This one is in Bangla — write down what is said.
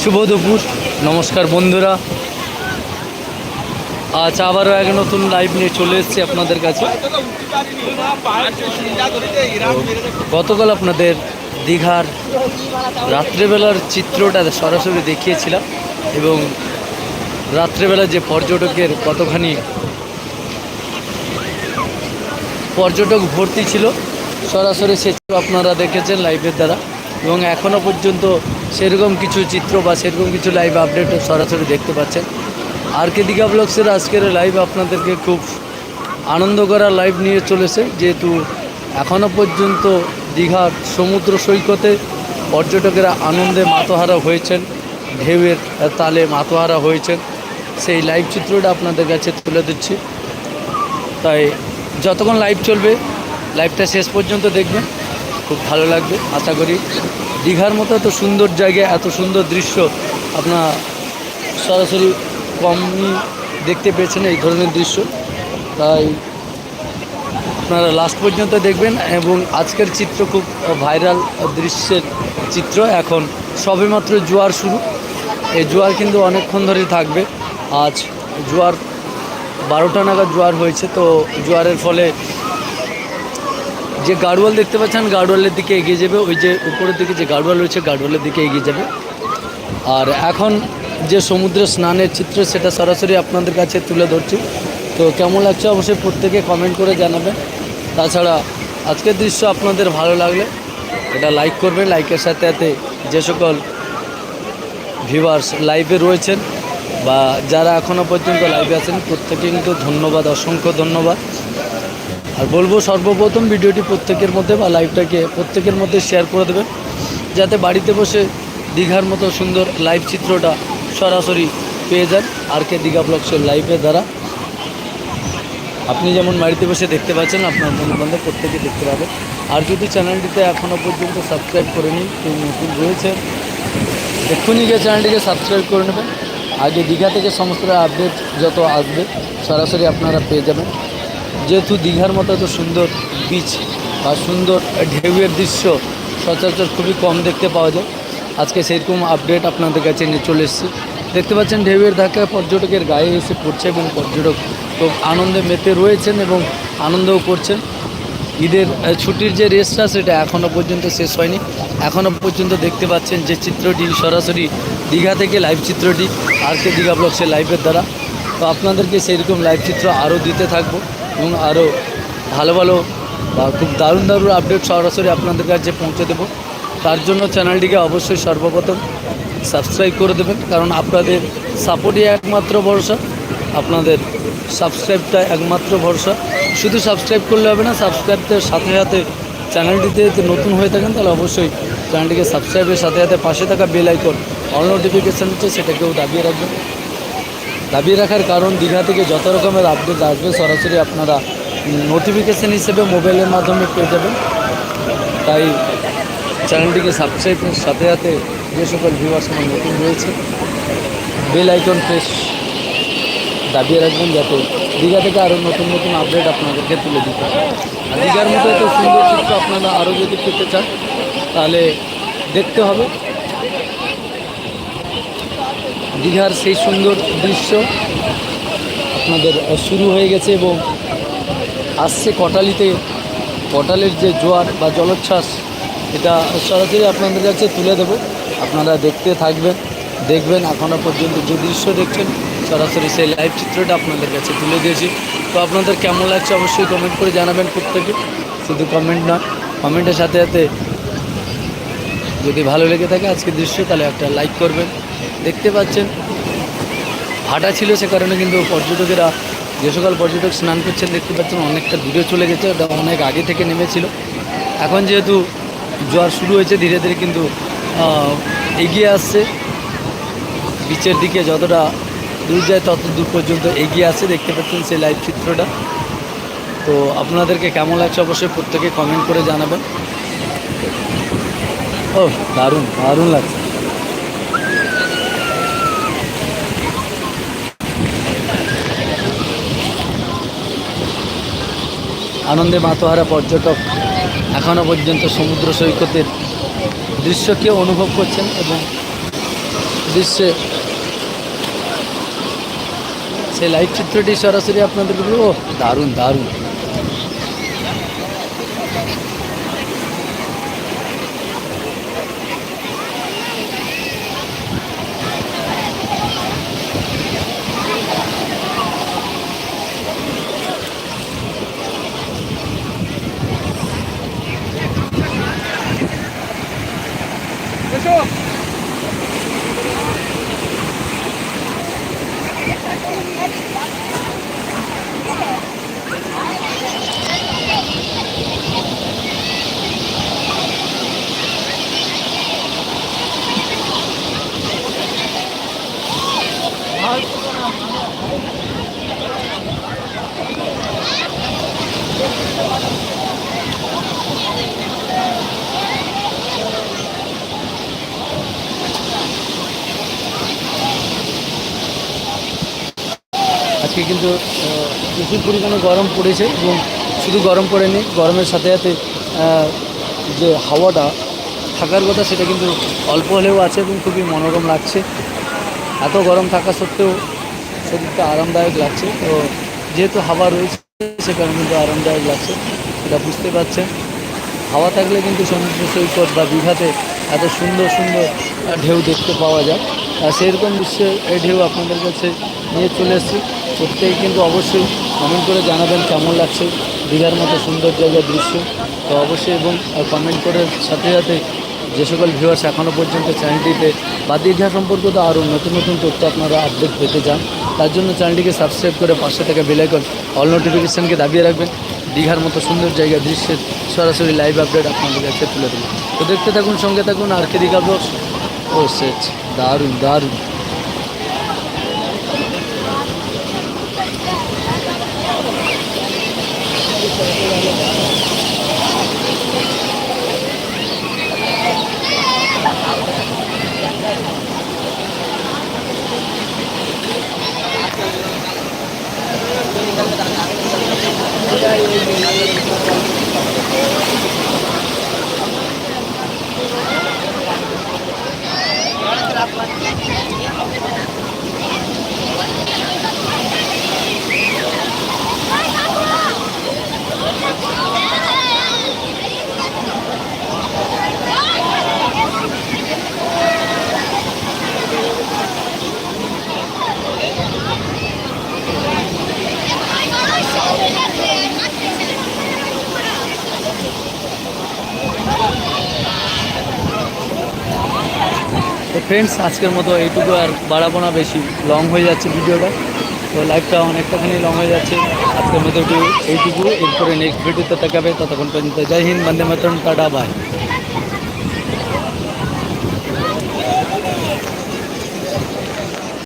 শুভ দুপুর, নমস্কার বন্ধুরা। আজ আবারও এক নতুন লাইভ নিয়ে চলে এসেছি আপনাদের কাছে। গতকাল আপনাদের দীঘার রাত্রেবেলার চিত্রটা সরাসরি দেখিয়েছিলাম এবং রাত্রেবেলা যে পর্যটকের কতখানি পর্যটক ভর্তি ছিল। সরাসরি সে আপনারা দেখেছেন লাইভের দ্বারা। এবং এখনও পর্যন্ত সেরকম কিছু চিত্র বা সেরকম কিছু লাইভ আপডেট সরাসরি দেখতে পাচ্ছেন। আর কে দীঘা ব্লগসের আজকের লাইভ আপনাদেরকে খুব আনন্দ করা লাইভ নিয়ে চলেছে। যেহেতু এখনও পর্যন্ত দীঘার সমুদ্র সৈকতে পর্যটকেরা আনন্দে মাতোহারা হয়েছেন, ঢেউয়ের তালে মাতোহারা হয়েছেন। সেই লাইভ চিত্রটা আপনাদের কাছে তুলে দিচ্ছি। তাই যতক্ষণ লাইভ চলবে লাইভটা শেষ পর্যন্ত দেখবেন। খুব ভালো লাগবে, আশা করি। দীঘার মতো এত সুন্দর জায়গা এত সুন্দর দৃশ্য আপনার সরাসরি কমই দেখতে পেয়েছেন এই ধরনের দৃশ্য। তাই আপনারা লাস্ট পর্যন্ত দেখবেন এবং আজকের চিত্র খুব ভাইরাল দৃশ্যের চিত্র। এখন সবেমাত্র জোয়ার শুরু। এই জোয়ার কিন্তু অনেকক্ষণ ধরে থাকবে। আজ জোয়ার বারোটা নাগাদ জোয়ার হয়েছে, তো জোয়ারের ফলে যে গাড়োয়াল দেখতে পাচ্ছেন, গাড়োয়ালের দিকে এগিয়ে যাবে। ওই যে উপরের দিকে যে গাড়োয়াল রয়েছে, গাড়োয়ালের দিকে এগিয়ে যাবে। আর এখন যে সমুদ্রে স্নানের চিত্র, সেটা সরাসরি আপনাদের কাছে তুলে ধরছি। তো কেমন লাগছে অবশ্যই প্রত্যেকে কমেন্ট করে জানাবেন। তাছাড়া আজকের দৃশ্য আপনাদের ভালো লাগলে এটা লাইক করবেন। লাইকের সাথে সাথে যে সকল ভিউয়ার্স লাইভে রয়েছেন বা যারা এখনও পর্যন্ত লাইভে আছেন, প্রত্যেকে কিন্তু ধন্যবাদ, অসংখ্য ধন্যবাদ। আর বলব সর্বপ্রথম ভিডিওটি প্রত্যেকের মধ্যে বা লাইভটাকে প্রত্যেকের মধ্যে শেয়ার করে দেবেন, যাতে বাড়িতে বসে দীঘার মতো সুন্দর লাইভ চিত্রটা সরাসরি পেয়ে যান আর কে দীঘা ব্লগসের লাইভের দ্বারা। আপনি যেমন বাড়িতে বসে দেখতে পাচ্ছেন, আপনার বন্ধুবান্ধব প্রত্যেকে দেখতে পাবেন। আর যদি চ্যানেলটিতে এখনও পর্যন্ত সাবস্ক্রাইব করেনি, কেউ নতুন রয়েছে, এক্ষুনি গিয়ে চ্যানেলটিকে সাবস্ক্রাইব করে নেবেন। আগে দীঘা থেকে সমস্ত আপডেট যত আসবে, সরাসরি আপনারা পেয়ে যাবেন। যেহেতু দীঘার মতো এত সুন্দর বিচ বা সুন্দর ঢেউয়ের দৃশ্য সচরাচর খুবই কম দেখতে পাওয়া যায়, আজকে সেরকম আপডেট আপনাদের কাছে নিয়ে চলে এসেছি। দেখতে পাচ্ছেন ঢেউয়ের ধাক্কা পর্যটকের গায়ে এসে পড়ছে এবং পর্যটক খুব আনন্দে মেতে রয়েছেন এবং আনন্দও করছেন। ঈদের ছুটির যে রেসটা সেটা এখনও পর্যন্ত শেষ হয়নি। এখনও পর্যন্ত দেখতে পাচ্ছেন যে চিত্রটি সরাসরি দীঘা থেকে লাইভ চিত্রটি আর কে দীঘা ব্লগসের লাইভের দ্বারা। তো আপনাদেরকে সেইরকম লাইভ চিত্র আরও দিতে থাকব এবং আরও ভালো ভালো, বা খুব দারুণ দারুণ আপডেট সরাসরি আপনাদের কাছে পৌঁছে দেবো। তার জন্য চ্যানেলটিকে অবশ্যই সর্বপ্রথম সাবস্ক্রাইব করে দেবেন, কারণ আপনাদের সাপোর্টই একমাত্র ভরসা। আপনাদের সাবস্ক্রাইবটা একমাত্র ভরসা। শুধু সাবস্ক্রাইব করলে হবে না সাবস্ক্রাইবের সাথে সাথে চ্যানেলটিতে যদি নতুন হয়ে থাকেন, তাহলে অবশ্যই চ্যানেলটিকে সাবস্ক্রাইবের সাথে সাথে পাশে থাকা বেল আইকন, অল নোটিফিকেশান হচ্ছে, সেটাকেও দাবিয়ে রাখবেন। দাবিয়ে রাখার কারণ, দীঘা থেকে যত রকমের আপডেট আসবে, সরাসরি আপনারা নোটিফিকেশান হিসেবে মোবাইলের মাধ্যমে পেয়ে যাবেন। তাই চ্যানেলটিকে সাবস্ক্রাইবের সাথে সাথে যে সকল ভিউয়ার্স আমার নতুন রয়েছে, বেল আইকন প্রেস দাবিয়ে রাখবেন যাতে দীঘা থেকে আরও নতুন নতুন আপডেট আপনাদেরকে তুলে দিতে পারে। আর দীঘার মতো এত সুন্দর চিত্র আপনারা আরও যদি পেতে চান, তাহলে দেখতে হবে। দীঘার সেই সুন্দর দৃশ্য আপনাদের শুরু হয়ে গেছে এবং আসছে কটালিতে। কটালের যে জোয়ার বা জলোচ্ছ্বাস, এটা সরাসরি আপনাদের কাছে তুলে দেবো। আপনারা দেখতে থাকবেন, দেখবেন এখনও পর্যন্ত যে দৃশ্য দেখছেন। সরাসরি সেই লাইভ চিত্রটা আপনাদের কাছে তুলে দিয়েছি। তো আপনাদের কেমন লাগছে অবশ্যই কমেন্ট করে জানাবেন প্রত্যেকে। শুধু কমেন্ট নয় কমেন্টের সাথে সাথে যদি ভালো লেগে থাকে আজকের দৃশ্য, তাহলে একটা লাইক করবেন। দেখতে পাচ্ছেন ভাটা ছিল সে কারণে কিন্তু পর্যটকেরা যে সকল পর্যটক স্নান করছেন, দেখতে পাচ্ছেন অনেকটা দূরে চলে গেছে, ওটা অনেক আগে থেকে নেমেছিল। এখন যেহেতু জোয়ার শুরু হয়েছে, ধীরে ধীরে কিন্তু এগিয়ে আসছে। বিচের দিকে যতটা দূর যায় তত দূর পর্যন্ত এগিয়ে আছে, দেখতে পাচ্ছেন সেই লাইভ চিত্রটা। তো আপনাদেরকে কেমন লাগছে অবশ্যই প্রত্যেকে কমেন্ট করে জানাবেন। ও দারুণ দারুণ লাগছে। আনন্দে মাতোহারা পর্যটক এখনও পর্যন্ত সমুদ্র সৈকতের দৃশ্যকে অনুভব করছেন এবং দৃশ্যে সেই লাইভ চিত্রটি সরাসরি আপনাদের ও দারুণ দারুণ। আজকে কিন্তু প্রচুর পরিমাণে গরম পড়েছে এবং শুধু গরম পড়েনি, গরমের সাথে সাথে যে হাওয়াটা, থাকার কথা সেটা কিন্তু অল্প হলেও আছে এবং খুবই মনোরম লাগছে। এত গরম থাকা সত্ত্বেও শরীরটা আরামদায়ক লাগছে। তো যেহেতু হাওয়া রয়েছে, সে কারণে কিন্তু আরামদায়ক লাগছে সেটা বুঝতে পারছেন। হাওয়া থাকলে কিন্তু সমুদ্র সৈকত বা দীঘাতে এত সুন্দর সুন্দর ঢেউ দেখতে পাওয়া যায়। আর সেরকম দৃশ্যের এই ঢেউ আপনাদের কাছে নিয়ে চলে এসেছি। প্রত্যেকে কিন্তু অবশ্যই কমেন্ট করে জানাবেন কেমন লাগছে দীঘার মতো সুন্দর জায়গার দৃশ্য। তো অবশ্যই এবং কমেন্ট করে সাথে সাথে যে সকল ভিউয়ার্স এখনও পর্যন্ত চ্যানেলটিতে বা দীঘা সম্পর্কিত আরও নতুন নতুন তথ্য আপনারা আপডেট পেতে চান, তার জন্য চ্যানেলটিকে সাবস্ক্রাইব করে পাশে থাকা বেলাইকন অল নোটিফিকেশানকে দাবিয়ে রাখবেন। দীঘার মতো সুন্দর জায়গা দৃশ্যের সরাসরি লাইভ আপডেট আপনাদের কাছে তুলে দেবো। তো দেখতে থাকুন, সঙ্গে থাকুন, আর কে দীঘা ব্লগস ও সেট দারুণ দারুণ। তো ফ্রেন্ডস আজকের মতো এইটুকু আর বাড়াবো না, বেশি লং হয়ে যাচ্ছে ভিডিওটা। তো লাইফটা অনেকটাখানি লং হয়ে যাচ্ছে। আজকের মতো একটু এইটুকু। এরপরে নেক্সট ভিডিওতে দেখাবে। ততক্ষণ পর্যন্ত জয় হিন্দ, বন্দে মাতরম, টাটা বাই